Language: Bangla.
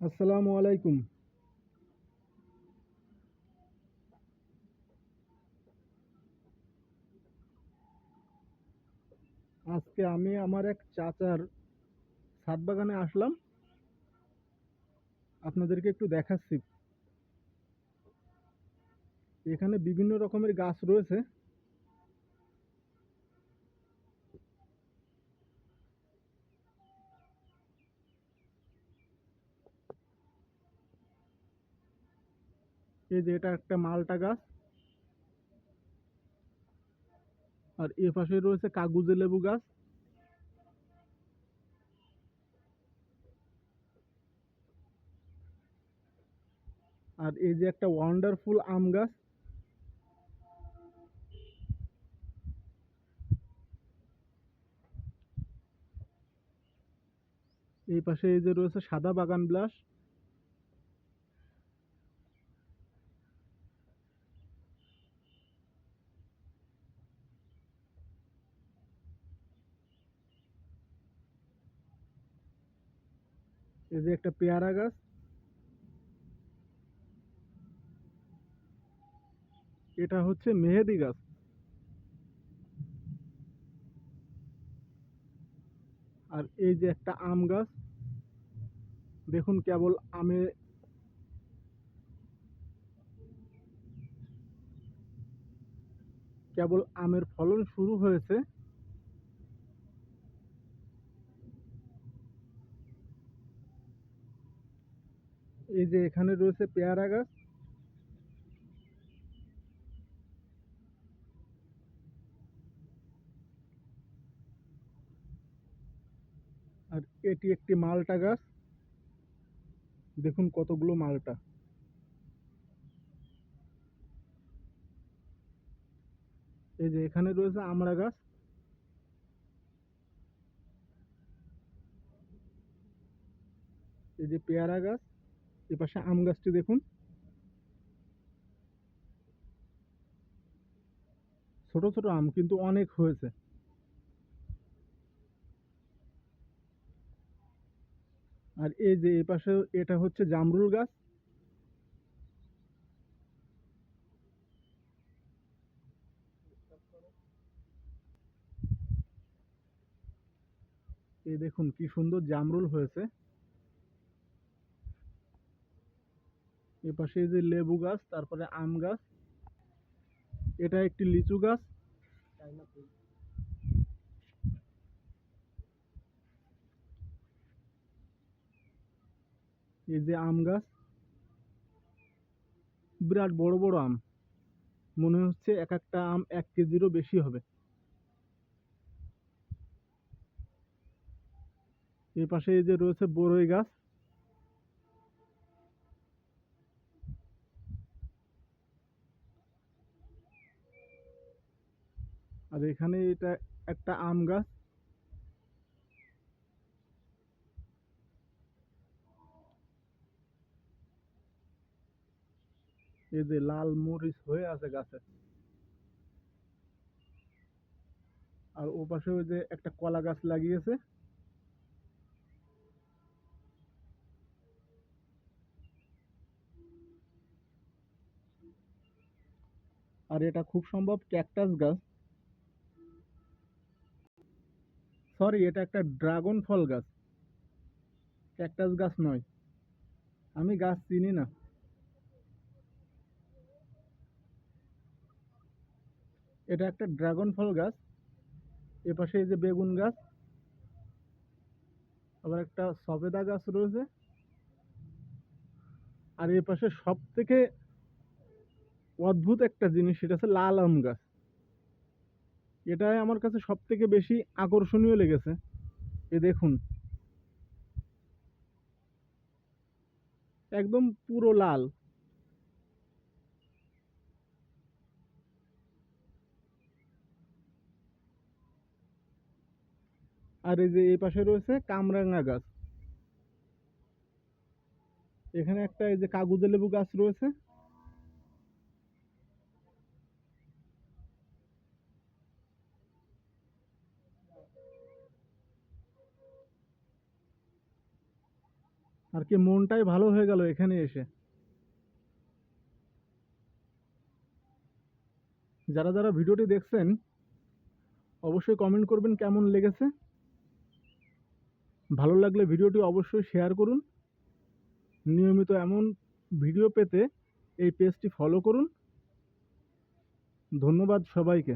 আসসালামু আলাইকুম। আজকে আমি আমার এক চাচার ছাদ বাগানে আসলাম। আপনাদেরকে একটু দেখাচ্ছি। এখানে বিভিন্ন রকমের গাছ রয়েছে। এই যে এটা একটা মালটা গাছ। আর এ পাশে রয়েছে কাগুজে লেবু গাছ। আর এই যে একটা ওয়ান্ডারফুল আম গাছ। এই পাশে এই যে রয়েছে সাদা বাগান বিলাস এই যে একটা পেয়ারা গাছ। এটা হচ্ছে মেহেদি গাছ। আর এই যে একটা আম গাছ, দেখুন কেবল আমে কেবল আমের ফলন শুরু হয়েছে। এই যে এখানে রয়েছে পেয়ারা গাছ। আর এটি একটি মালটা গাছ। দেখুন কতগুলো মালটা। এই যে এখানে রয়েছে আমড়া গাছ। এই যে পেয়ারা গাছ। এ পাশে আম গাছটি দেখুন। ছোট ছোট আম কিন্তু অনেক হয়েছে। আর এই যে এ পাশে এটা হচ্ছে জামরুল গাছ। এই দেখুন কি সুন্দর জামরুল হয়েছে। এ পাশে যে লেবু গাছ, তারপরে আম গাছ, এটা একটি লিচু গাছ। এই যে আম গাছ, বিরাট বড় বড় আম। মনে হচ্ছে এক একটা আম এক কেজিরও বেশি হবে। এই পাশে এই যে রয়েছে বড়ই গাছ। আর এখানে এটা একটা আম গাছ। এই যে লাল মরিচ হয়ে আছে গাছে। আর ও পাশে ওই যে একটা কলা গাছ লাগিয়েছে। আর এটা খুব সম্ভব ক্যাকটাস গাছ। সরি এটা একটা ড্রাগন ফল গাছ। ক্যাকটাস গাছ নয়। আমি গাছ চিনি না। এটা একটা ড্রাগন ফল গাছ। এ পাশে এই যে বেগুন গাছ। আবার একটা সবেদা গাছ রয়েছে। আর এ পাশে সব থেকে অদ্ভুত একটা জিনিস, সেটা হচ্ছে লাল আম গাছ। এটাই আমার কাছে সব থেকে বেশি আকর্ষণীয় লেগেছে। এ দেখুন। একদম পুরো লাল। আর এই যে এই পাশে রয়েছে কামরাঙা গাছ। এখানে একটা এই যে কাগুজে লেবু গাছ রয়েছে। আর কি মনটাই ভালো হয়ে গেল এখানে এসে। যারা যারা ভিডিওটি দেখছেন, অবশ্যই কমেন্ট করবেন কেমন লেগেছে। ভালো লাগলে ভিডিওটি অবশ্যই শেয়ার করুন। নিয়মিত এমন ভিডিও পেতে এই পেজটি ফলো করুন। ধন্যবাদ সবাইকে।